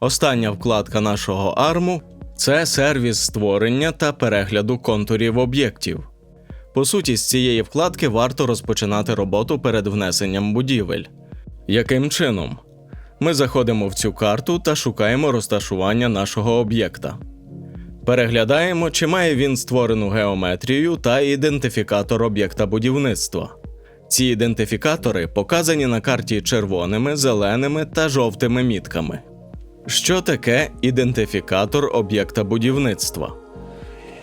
Остання вкладка нашого арму це сервіс створення та перегляду контурів об'єктів. По суті, з цієї вкладки варто розпочинати роботу перед внесенням будівель. Яким чином? Ми заходимо в цю карту та шукаємо розташування нашого об'єкта. Переглядаємо, чи має він створену геометрію та ідентифікатор об'єкта будівництва. Ці ідентифікатори показані на карті червоними, зеленими та жовтими мітками. Що таке ідентифікатор об'єкта будівництва?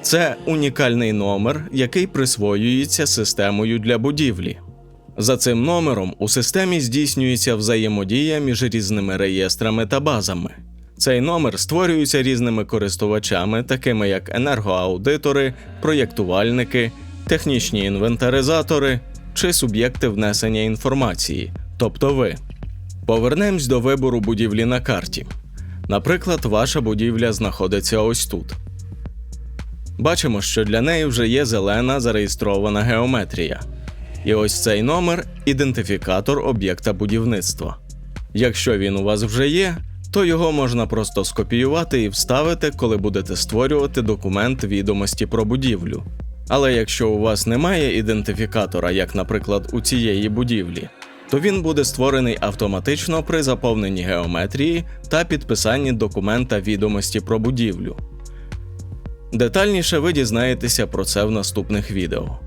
Це унікальний номер, який присвоюється системою для будівлі. За цим номером у системі здійснюється взаємодія між різними реєстрами та базами. Цей номер створюється різними користувачами, такими як енергоаудитори, проєктувальники, технічні інвентаризатори чи суб'єкти внесення інформації, тобто ви. Повернемось до вибору будівлі на карті. Наприклад, ваша будівля знаходиться ось тут. Бачимо, що для неї вже є зелена зареєстрована геометрія. І ось цей номер ідентифікатор об'єкта будівництва. Якщо він у вас вже є, то його можна просто скопіювати і вставити, коли будете створювати документ відомості про будівлю. Але якщо у вас немає ідентифікатора, як, наприклад, у цієї будівлі, то він буде створений автоматично при заповненні геометрії та підписанні документа відомості про будівлю. Детальніше ви дізнаєтеся про це в наступних відео.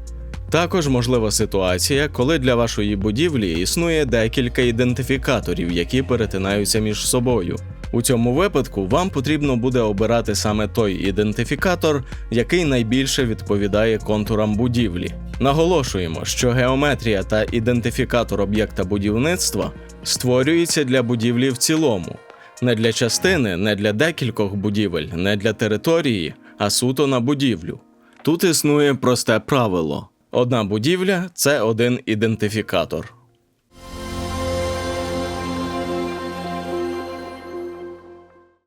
Також можлива ситуація, коли для вашої будівлі існує декілька ідентифікаторів, які перетинаються між собою. У цьому випадку вам потрібно буде обирати саме той ідентифікатор, який найбільше відповідає контурам будівлі. Наголошуємо, що геометрія та ідентифікатор об'єкта будівництва створюються для будівлі в цілому, не для частини, не для декількох будівель, не для території, а суто на будівлю. Тут існує просте правило: одна будівля це один ідентифікатор.